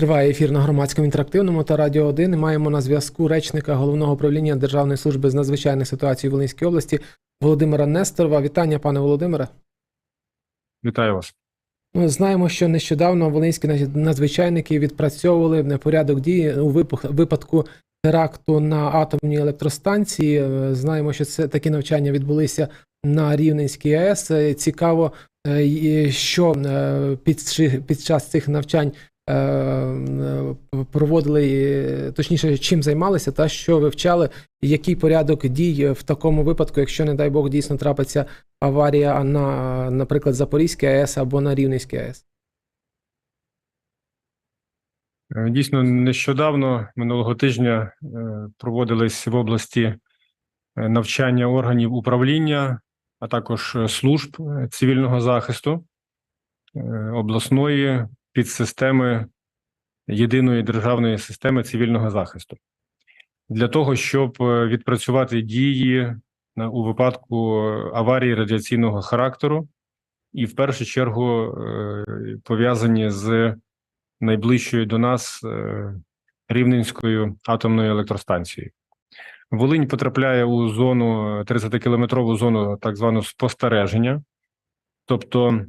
Триває ефір на громадському інтерактивному та радіо 1. Маємо на зв'язку речника головного управління Державної служби з надзвичайних ситуацій у Волинській області Володимира Несторова. Вітання, пане Володимире. Вітаю вас. Ну, знаємо, що нещодавно волинські надзвичайники відпрацьовували порядок дії у випадку теракту на атомній електростанції. Е, Знаємо, що це такі навчання відбулися на Рівненській АЕС. Е, Цікаво, е, що під, під час цих навчань проводили, е, точніше, чим займалися, та що вивчали, який порядок дій в такому випадку, якщо, не дай Бог, дійсно трапиться аварія на, наприклад, Запорізькій АЕС або на Рівненській АЕС. Е, Дійсно, нещодавно минулого тижня е, проводились в області е, навчання органів управління, а також е, служб е, цивільного захисту е, обласної підсистеми єдиної державної системи цивільного захисту для того, щоб е, відпрацювати дії у випадку е, аварії радіаційного характеру, і в першу чергу е, пов'язані з найближчою до нас е, Рівненською атомною електростанцією. Волинь потрапляє у зону 30-кілометрову зону так званого спостереження, тобто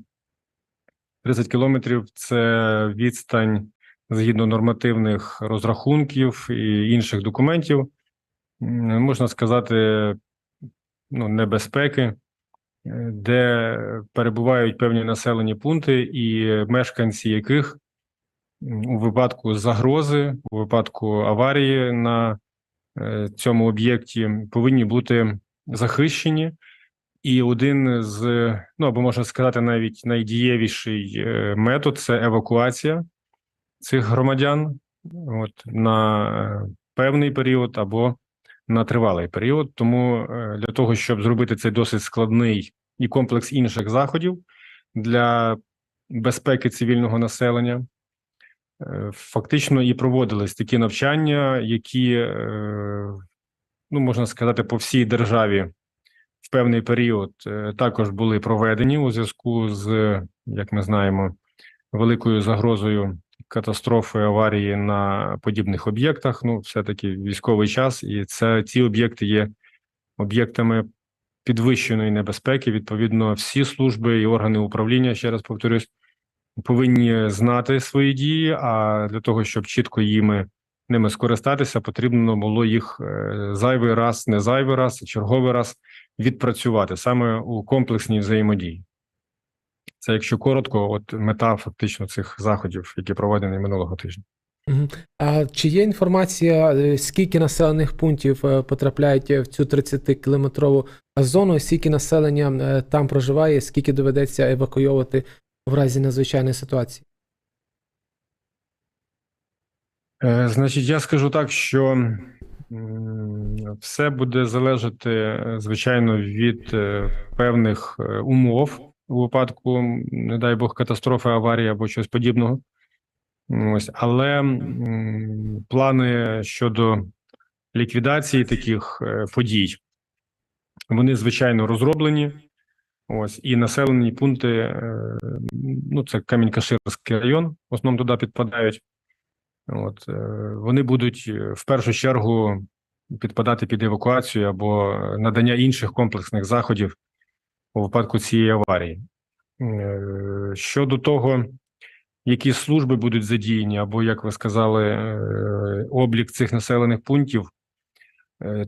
30 кілометрів це відстань згідно нормативних розрахунків і інших документів, можна сказати, ну, небезпеки, де перебувають певні населені пункти, і мешканці яких у випадку загрози, у випадку аварії на е, цьому об'єкті повинні бути захищені. І один з, ну або можна сказати, навіть найдієвіший е, метод це евакуація цих громадян от, на певний період або на тривалий період. Тому е, для того, щоб зробити цей досить складний і комплекс інших заходів для безпеки цивільного населення, е, фактично і проводились такі навчання, які, ну можна сказати, по всій державі певний період е, також були проведені у зв'язку з, як ми знаємо, великою загрозою катастрофи аварії на подібних об'єктах. Ну, все-таки військовий час, і це ці об'єкти є об'єктами підвищеної небезпеки. Відповідно, всі служби і органи управління, ще раз повторюсь, повинні знати свої дії. А для того, щоб чітко їми ними скористатися, потрібно було їх е, зайвий раз, не зайвий раз, черговий раз відпрацювати саме у комплексній взаємодії. Це якщо коротко, от мета фактично цих заходів, які проведені минулого тижня. А чи є інформація, е, скільки населених пунктів е, потрапляють в цю 30-кілометрову зону, скільки населення там проживає, скільки доведеться евакуйовувати в разі надзвичайної ситуації? Е, Значить, я скажу так, що все буде залежати, е, звичайно, від е, певних е, умов у випадку, не дай Бог, катастрофи, аварії або щось подібного. Ось, але плани щодо ліквідації таких е, подій, вони звичайно розроблені. Ось і населені пункти, е, ну це Камінь-Каширський район, в основному туди підпадають. От е, вони будуть е, в першу чергу підпадати під евакуацію або надання інших комплексних заходів у випадку цієї аварії. Е, Щодо того, які служби будуть задіяні, або, як ви сказали, облік цих населених пунктів,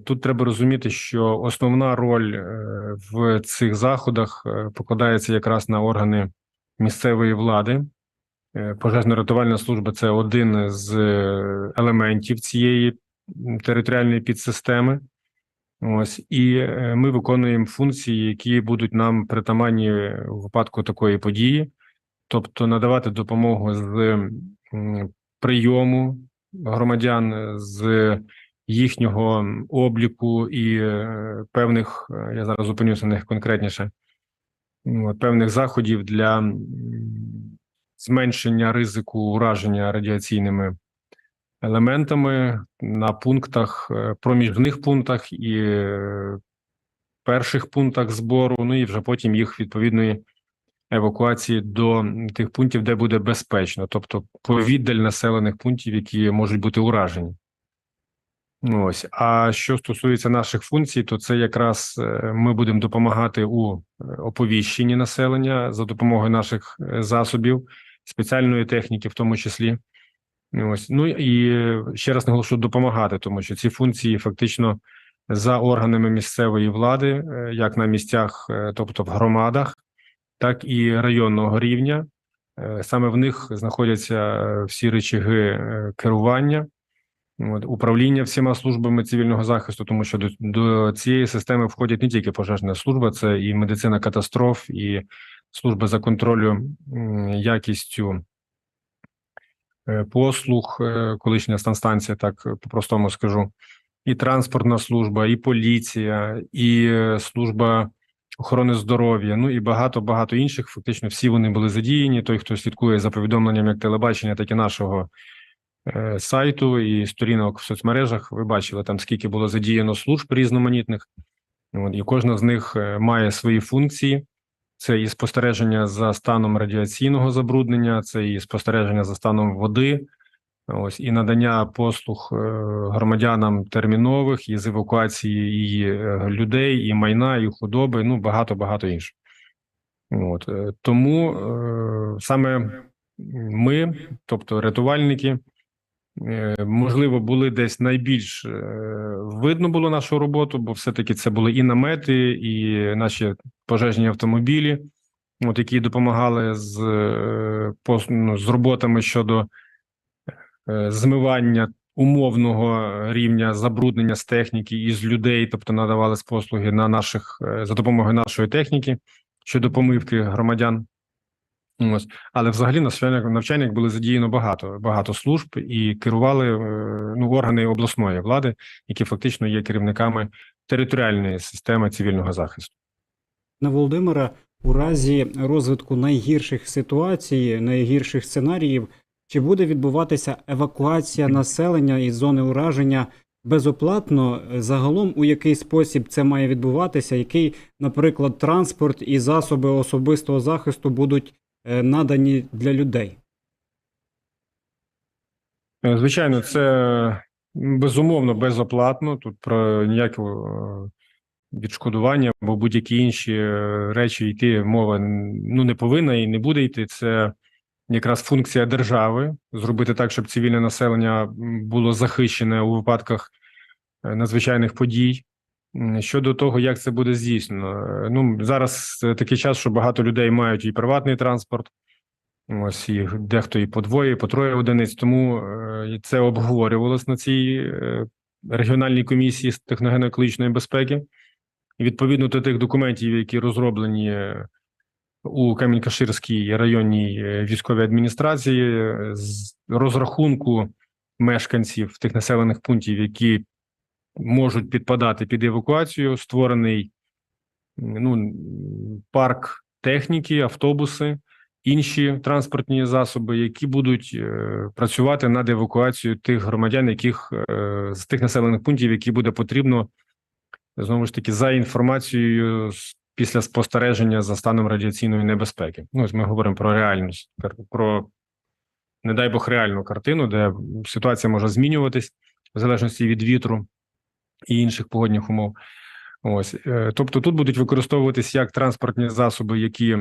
тут треба розуміти, що основна роль в цих заходах покладається якраз на органи місцевої влади. Е, Пожежно-рятувальна служба це один з е, елементів цієї територіальної підсистеми. Ось і е, ми виконуємо функції, які будуть нам притаманні у випадку такої події, тобто надавати допомогу з прийому громадян, з їхнього обліку і певних, я зараз зупинюся на них конкретніше, певних заходів для зменшення ризику ураження радіаційними елементами на пунктах, е, проміжних пунктах і е, перших пунктах збору, ну і вже потім їх відповідної евакуації до тих пунктів, де буде безпечно, тобто повіддаль населених пунктів, які можуть бути уражені. Ось. А що стосується наших функцій, то це якраз е, ми будемо допомагати у оповіщенні населення за допомогою наших засобів, спеціальної техніки, в тому числі. Ось. Ну і е, ще раз наголошу допомагати, тому що ці функції фактично за органами місцевої влади, е, як на місцях, е, тобто в громадах, так і районного рівня. Саме в них знаходяться всі речаги керування, управління всіма службами цивільного захисту, тому що до, до цієї системи входять не тільки пожежна служба, це і медицина катастроф, і служба за контролю якістю е, послуг, е, колишня станція, так е, по-простому скажу, і транспортна служба, і поліція, і служба охорони здоров'я, ну і багато багато інших. Фактично, всі вони були задіяні. Той, хто слідкує за повідомленням як телебачення, так і нашого сайту і сторінок в соцмережах. Ви бачили там, скільки було задіяно служб різноманітних, і кожна з них має свої функції. Це і спостереження за станом радіаційного забруднення, це і спостереження за станом води, ось і надання послуг е, громадянам термінових із евакуації і е, людей, і майна, і худоби. Ну багато багато іншого. От е, тому саме ми, тобто рятувальники, можливо, були десь найбільш е, видно було нашу роботу, бо все-таки це були і намети, і наші пожежні автомобілі, от які допомагали з, е, ну, з роботами щодо е, змивання умовного рівня забруднення з техніки і з людей, тобто надавали послуги на наших е, за допомогою нашої техніки щодо помивки громадян. Ось, але взагалі на навчаннях, навчаннях були задіяно багато багато служб і керували е, ну органи обласної влади, які фактично є керівниками територіальної системи цивільного захисту. На Володимира у разі розвитку найгірших ситуацій, найгірших сценаріїв, чи буде відбуватися евакуація населення із зони ураження безоплатно? Загалом у який спосіб це має відбуватися? Який, наприклад, транспорт і засоби особистого захисту будуть надані для людей? Е, Звичайно, це безумовно безоплатно. Тут про ніякого е, відшкодування або будь-які інші е, речі йти мова ну не повинна і не буде йти. Це якраз функція держави зробити так, щоб цивільне населення було захищене у випадках е, надзвичайних подій. Щодо того, як це буде здійснено, е, ну зараз е, такий час, що багато людей мають і приватний транспорт. Ось і дехто і по двоє, і по троє одиниць. Тому е, це обговорювалось на цій регіональній комісії з техногенно-екологічної безпеки. І відповідно до тих документів, які розроблені у Камінь-Каширській районній військовій адміністрації, з розрахунку мешканців тих населених пунктів, які можуть підпадати під евакуацію, створений ну, парк техніки, автобуси інші транспортні засоби, які будуть е, працювати над евакуацією тих громадян, яких е, з тих населених пунктів, які буде потрібно знову ж таки за інформацією після спостереження за станом радіаційної небезпеки. Ну, ось ми говоримо про реальність, про не дай Бог реальну картину, де ситуація може змінюватись в залежності від вітру і інших погодних умов. Ось, е, тобто тут будуть використовуватись як транспортні засоби, які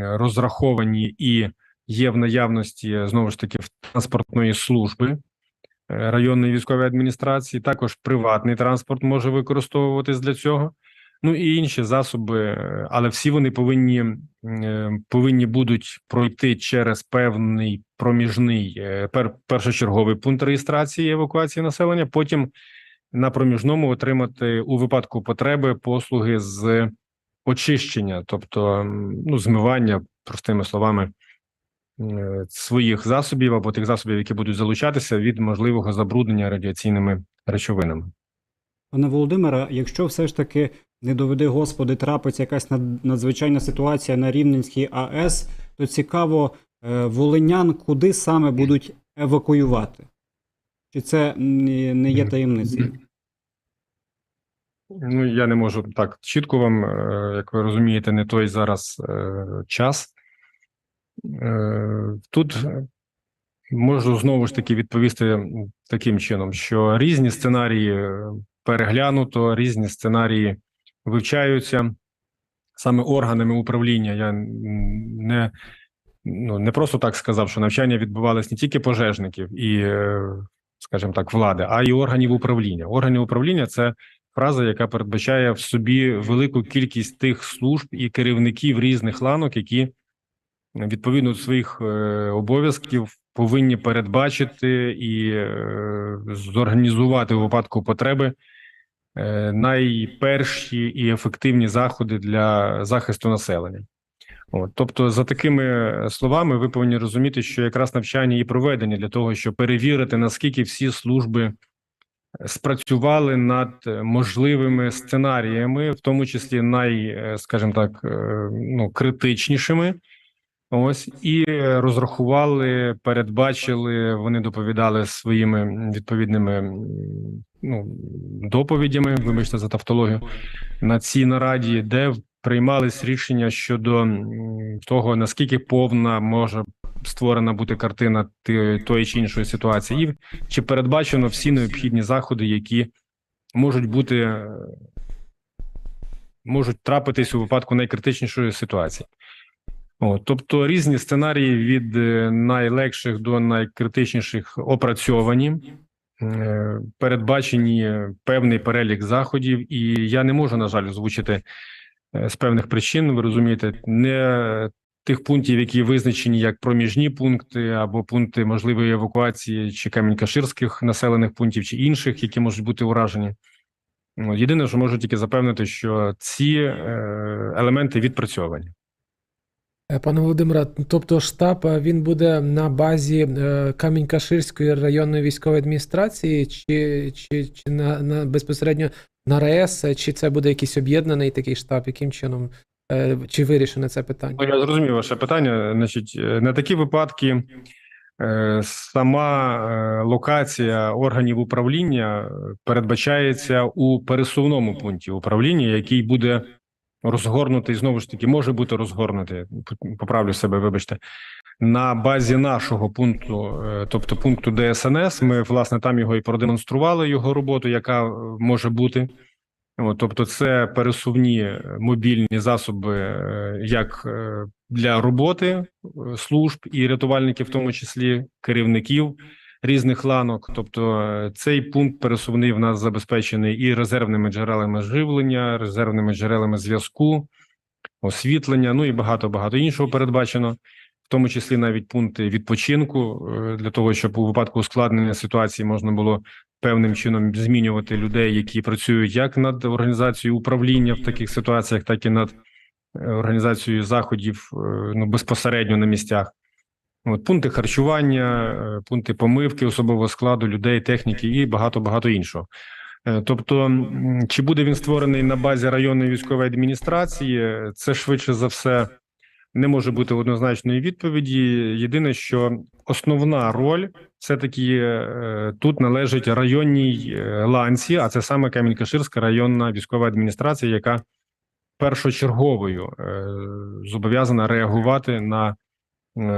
розраховані і є в наявності знову ж таки в транспортної служби е, районної військової адміністрації. Також приватний транспорт може використовуватись для цього. Ну і інші засоби, е, але всі вони повинні повинні будуть пройти через певний проміжний пер, першочерговий пункт реєстрації евакуації населення. Потім на проміжному отримати у випадку потреби послуги з очищення, тобто ну, змивання, простими словами, е, своїх засобів або тих засобів, які будуть залучатися від можливого забруднення радіаційними речовинами. Пане Володимире, якщо все ж таки не доведе Господи, трапиться якась над- надзвичайна ситуація на Рівненській АЕС, то цікаво, е, волинян куди саме будуть евакуювати? Чи це не є таємницею? Ну, я не можу так чітко вам, е, як ви розумієте, не той зараз е, час. Е, Тут можу знову ж таки відповісти таким чином, що різні сценарії переглянуто, різні сценарії вивчаються саме органами управління. Я не, ну, не просто так сказав, що навчання відбувалось не тільки пожежників і, скажімо так, влади, а й органів управління. Органи управління це фраза, яка передбачає в собі велику кількість тих служб і керівників різних ланок, які відповідно до своїх е, обов'язків повинні передбачити і е, зорганізувати у випадку потреби е, найперші і ефективні заходи для захисту населення. От, тобто, за такими словами, ви повинні розуміти, що якраз навчання і проведення для того, щоб перевірити, наскільки всі служби спрацювали над е, можливими сценаріями, в тому числі най, е, скажімо так, е, ну критичнішими. Ось і розрахували, передбачили. Вони доповідали своїми відповідними ну доповідями. Вибачте за тавтологію на цій нараді, де приймались рішення щодо того наскільки повна може створена бути картина ти- тої чи іншої ситуації, і чи передбачено всі необхідні заходи, які можуть бути е, можуть трапитись у випадку найкритичнішої ситуації. От, тобто різні сценарії від е, найлегших до найкритичніших опрацьовані, е, передбачені певний перелік заходів, і я не можу, на жаль, озвучити з певних причин, ви розумієте, не тих пунктів, які визначені як проміжні пункти або пункти можливої евакуації чи камінь-каширських населених пунктів, чи інших, які можуть бути уражені. Єдине, що можу тільки запевнити, що ці е, елементи відпрацьовані. Е, Пане Володимире, тобто штаб е, він буде на базі е, Камінь-Каширської районної військової адміністрації, чи, чи, чи на, на безпосередньо на РАЕС, е, чи це буде якийсь об'єднаний такий штаб? Яким чином е, чи вирішено це питання? Ну, я зрозумів ваше питання. Значить, е, на такі випадки сама локація органів управління передбачається у пересувному пункті управління, який буде розгорнутий знову ж таки, може бути розгорнутий. Поправлю себе, вибачте, на базі нашого пункту, е, тобто пункту ДСНС. Ми власне там його і продемонстрували його роботу, яка е, може бути. Тобто, це пересувні мобільні засоби, е, як для роботи служб і рятувальників, в тому числі керівників різних ланок. Тобто, цей пункт пересувний в нас забезпечений і резервними джерелами живлення, резервними джерелами зв'язку, освітлення, ну і багато багато іншого передбачено. Тому числі навіть пункти відпочинку е, для того, щоб у випадку ускладнення ситуації можна було певним чином змінювати людей, які працюють як над організацією управління в таких ситуаціях, так і над е, організацією заходів е, ну безпосередньо на місцях. От пункти харчування, пункти помивки особового складу людей, техніки і багато багато іншого. Тобто, чи буде він створений на базі районної військової адміністрації, це швидше за все не може бути однозначної відповіді. Єдине, що основна роль все таки е, тут належить районній е, ланці, а це саме Камінь-Каширська районна військова адміністрація, яка першочерговою е, зобов'язана реагувати на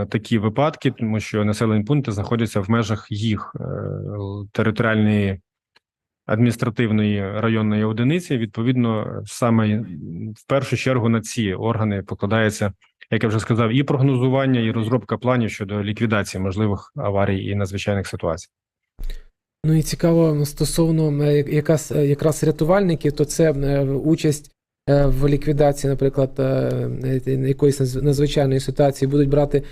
такі випадки, тому що населені пункти знаходяться в межах їх територіальної адміністративної районної одиниці. Відповідно, саме в першу чергу на ці органи покладається, як я вже сказав, і прогнозування, і розробка планів щодо ліквідації можливих аварій і надзвичайних ситуацій. Ну і цікаво ну, стосовно е, якраз, е, якраз рятувальників, то це е, участь в ліквідації, наприклад, якоїсь надзвичайної ситуації будуть брати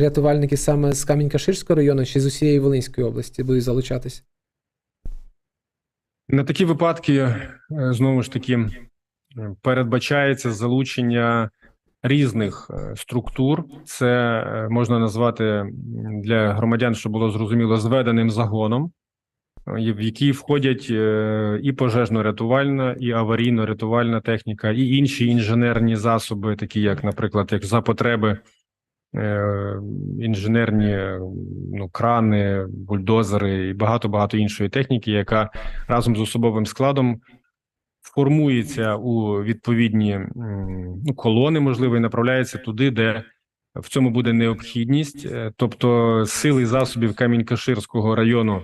рятувальники саме з Камінь-Каширського району чи з усієї Волинської області будуть залучатись? На такі випадки знову ж таки передбачається залучення різних е, структур. Це е, можна назвати для громадян, щоб було зрозуміло, зведеним загоном, е, в який входять і пожежно-рятувальна, і аварійно-рятувальна техніка, і інші інженерні засоби, такі як, наприклад, як за потреби. Інженерні ну, крани, бульдозери і багато багато іншої техніки, яка разом з особовим складом формується у відповідні ну, колони, можливо, і направляється туди, де в цьому буде необхідність. Е, Тобто, сили засобів Камінь-Каширського району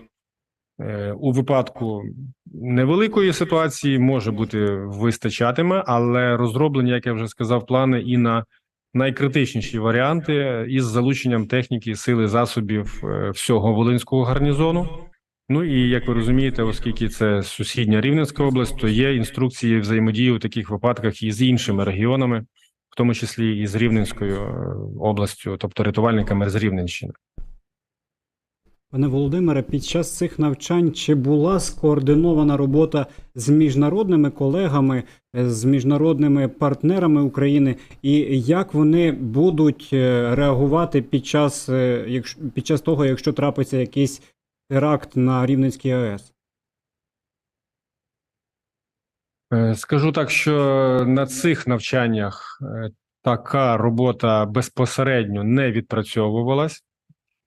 е, у випадку невеликої ситуації може бути вистачатиме, але розроблені, як я вже сказав, плани і на найкритичніші варіанти із залученням техніки, сили засобів е, всього Волинського гарнізону. Ну і як ви розумієте, оскільки це сусідня Рівненська область, то є інструкції взаємодії у таких випадках і з іншими регіонами, в тому числі і з Рівненською е, областю, тобто рятувальниками з Рівненщини. Пане Володимире, під час цих навчань чи була скоординована робота з міжнародними колегами, е, з міжнародними партнерами України, і як вони будуть е, реагувати під час, під час того, якщо трапиться якийсь теракт на Рівненській АЕС? Е, Скажу так, що на цих навчаннях е, така робота безпосередньо не відпрацьовувалась,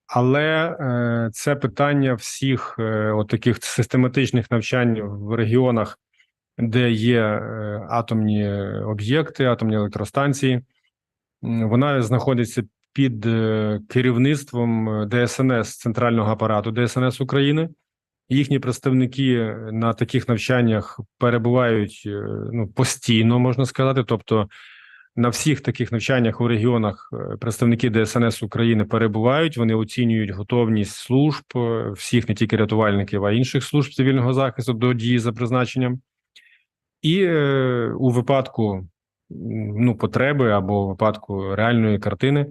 але е, це питання всіх таких систематичних навчань в регіонах, де є атомні об'єкти, атомні електростанції. Вона знаходиться під е, керівництвом е, ДСНС центрального апарату ДСНС України. Їхні представники на таких навчаннях перебувають е, ну постійно, можна сказати. Тобто на всіх таких навчаннях у регіонах е, представники ДСНС України перебувають. Вони оцінюють готовність служб е, всіх, не тільки рятувальників, а інших служб цивільного захисту до дії за призначенням. І е, у випадку ну, потреби або випадку реальної картини,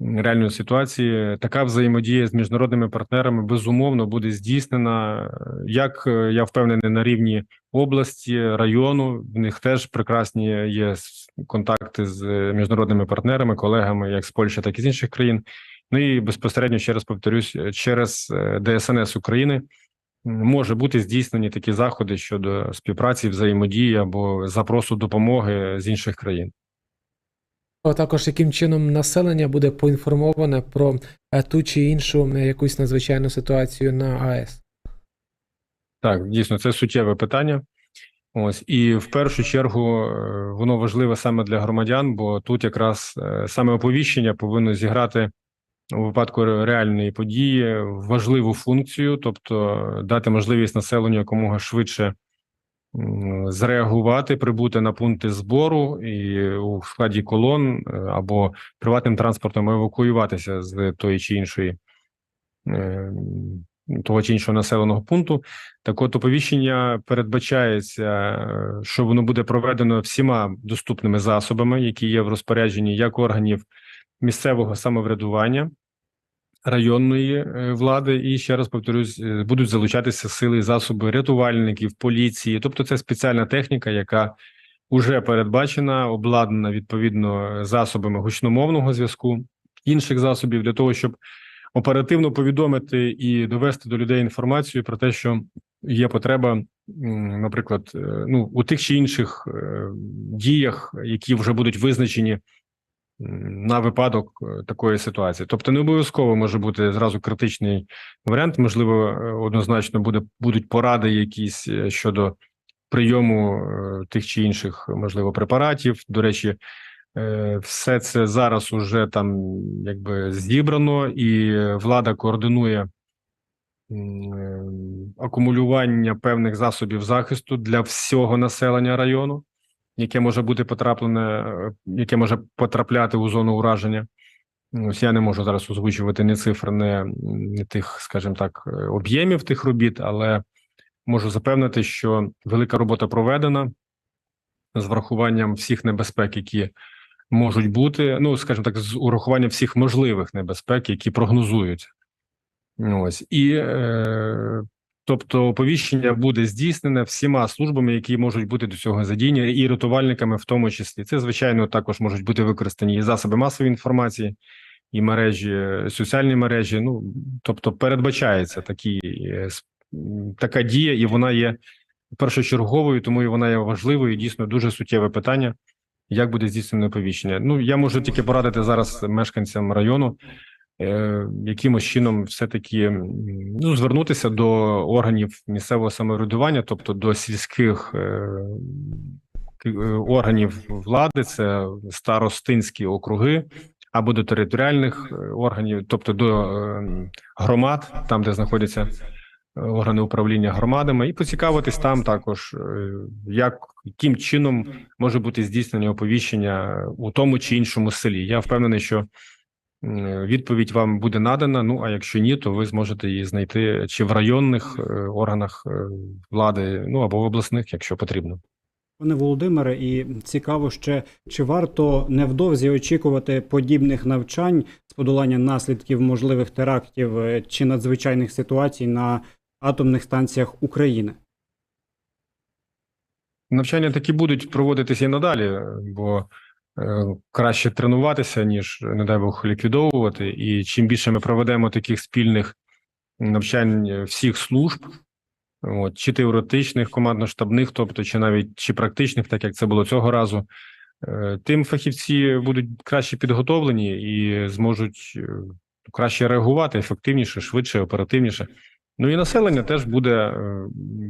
реальної ситуації, така взаємодія з міжнародними партнерами безумовно буде здійснена, як е, я впевнений, на рівні області, району. В них теж прекрасні є контакти з е, міжнародними партнерами, колегами, як з Польщі, так і з інших країн. Ну і безпосередньо ще раз повторюсь, е, через ДСНС України може бути здійснені такі заходи щодо співпраці, взаємодії або запросу допомоги з інших країн. А також яким чином населення буде поінформоване про е, ту чи іншу е, якусь надзвичайну ситуацію на АЕС. Так, дійсно, це суттєве питання. Ось і в першу чергу е, воно важливе саме для громадян, бо тут якраз саме оповіщення повинно зіграти у випадку реальної події важливу функцію, тобто дати можливість населенню якомога швидше зреагувати, прибути на пункти збору і у складі колон е, або приватним транспортом евакуюватися з тої чи іншої е, того чи іншого населеного пункту. Так от оповіщення передбачається, е, що воно буде проведено всіма доступними засобами, які є в розпорядженні як органів місцевого самоврядування, районної е, влади, і ще раз повторюсь, е, будуть залучатися сили і засоби рятувальників, поліції. Тобто, це спеціальна техніка, яка вже передбачена, обладнана відповідно засобами гучномовного зв'язку, інших засобів для того, щоб оперативно повідомити і довести до людей інформацію про те, що є потреба, наприклад, е, ну у тих чи інших е, діях, які вже будуть визначені на випадок е, такої ситуації. Тобто, не обов'язково може бути зразу критичний варіант. Можливо, е, однозначно буде будуть поради якісь е, щодо прийому тих чи інших, можливо, препаратів. До речі, Все це зараз уже там якби зібрано, і влада координує акумулювання певних засобів захисту для всього населення району, яке може бути потраплене, яке може потрапляти у зону ураження. Ось я не можу зараз озвучувати ні цифр, не тих, скажімо так, е, об'ємів тих робіт, але можу запевнити, що велика робота проведена з врахуванням всіх небезпек, які можуть бути, ну скажімо так, з урахуванням всіх можливих небезпек, які прогнозуються. Ось і е, тобто оповіщення буде здійснене всіма службами, які можуть бути до цього задіяні, і рятувальниками, в тому числі. Це звичайно також можуть бути використані і засоби масової інформації, і мережі, е, соціальні мережі. Ну тобто, передбачається такі е, така дія, і вона є першочерговою, тому і вона є важливою. і Дійсно, дуже суттєве питання. Як буде здійснено оповіщення? Ну я можу тільки порадити зараз мешканцям району якимось чином все-таки ну, звернутися до органів місцевого самоврядування, тобто до сільських е, е, органів влади, це старостинські округи, або до територіальних е, органів, тобто до е, громад, там де знаходяться е, органи управління громадами, і поцікавитись там також, е, як яким чином може бути здійснення оповіщення у тому чи іншому селі. Я впевнений, що відповідь вам буде надана. Ну а якщо ні, то ви зможете її знайти чи в районних е, органах е, влади, ну або в обласних, якщо потрібно. Пане Володимире, і цікаво ще, чи варто невдовзі очікувати подібних навчань з подолання наслідків можливих терактів е, чи надзвичайних ситуацій на атомних станціях України? Навчання такі будуть проводитися і надалі, бо е, краще тренуватися, ніж, не дай Бог, ліквідовувати. І чим більше ми проведемо таких спільних навчань всіх служб, от, чи теоретичних, командно-штабних, тобто, чи навіть чи практичних, так як це було цього разу, е, тим фахівці будуть краще підготовлені і зможуть е, краще реагувати, ефективніше, швидше, оперативніше. Ну і населення теж буде, е,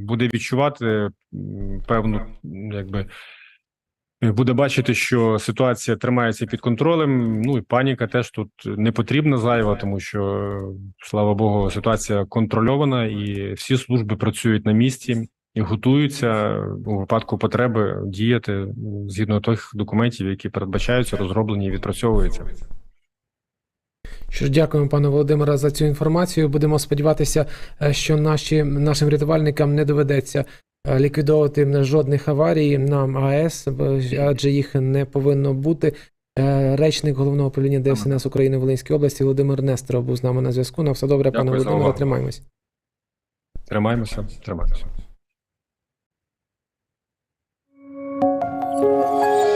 буде відчувати певну, якби е, буде бачити, що ситуація тримається під контролем. Ну і паніка теж тут не потрібна зайва, тому що слава Богу, ситуація контрольована, і всі служби працюють на місці і готуються у випадку потреби діяти згідно тих документів, які передбачаються, розроблені і відпрацьовуються. Що ж, дякуємо, пане Володимире, за цю інформацію. Будемо сподіватися, е, що наші, нашим рятувальникам не доведеться ліквідовувати жодних аварій на АЕС, адже їх не повинно бути. Е, Речник головного управління ДСНС України в Волинській області Володимир Нестеров був з нами на зв'язку. На все добре, Дякую пане Володимире, тримаємось. Тримаємося, тримаємося.